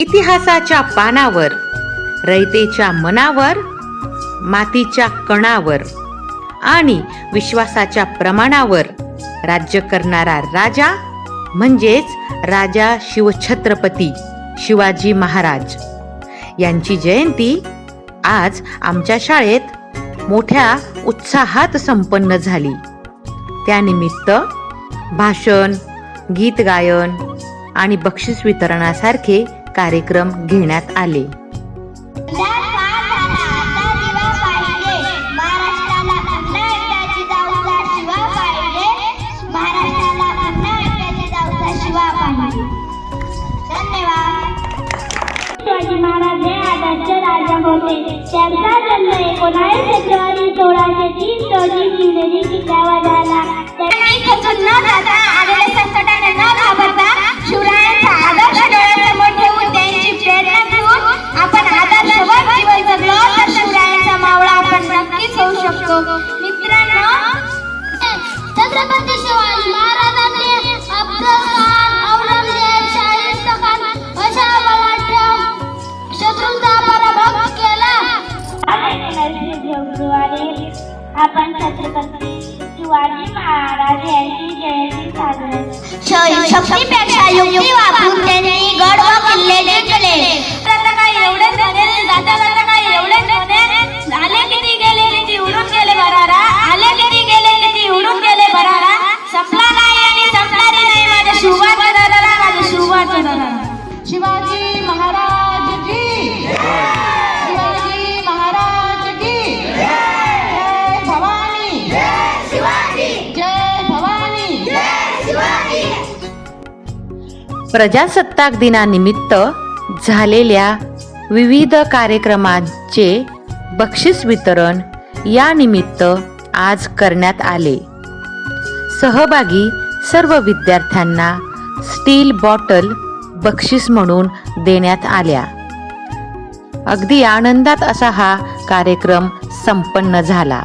इतिहासाच्या पानावर रयतेच्या मनावर मातीच्या कणावर आणि विश्वासाच्या प्रमाणावर राज्य करणारा राजा म्हणजेच राजा शिवछत्रपती शिवाजी महाराज. यांची जयंती आज आमच्या शाळेत मोठ्या उत्साहात संपन्न झाली. त्यानिमित्त भाषण गीत गायन आणि बक्षीस वितरणासारखे कार्यक्रम घेण्यात आले. महाराज हे आदर्श राजा होते. त्यांचा जन्म एकोणावीस शकतो मित्रांनो छत्रपती शिवाजी महाराजांनी अफजलखान औरंगजेब शाहिस्तेखान अशा बलाढ्य शत्रूंचा पराभव केला. फेब्रुवारी आपण छत्रपती शिवाजी महाराज यांची जयंती साजरी शक्तीपेक्षा युक्ती वापरून त्यांनी गड व प्रजासत्ताक दिनानिमित्त झालेल्या विविध कार्यक्रमांचे बक्षीस वितरण या निमित्त आज करण्यात आले. सहभागी सर्व विद्यार्थ्यांना स्टील बॉटल बक्षीस म्हणून देण्यात आल्या. अगदी आनंदात असा हा कार्यक्रम संपन्न झाला.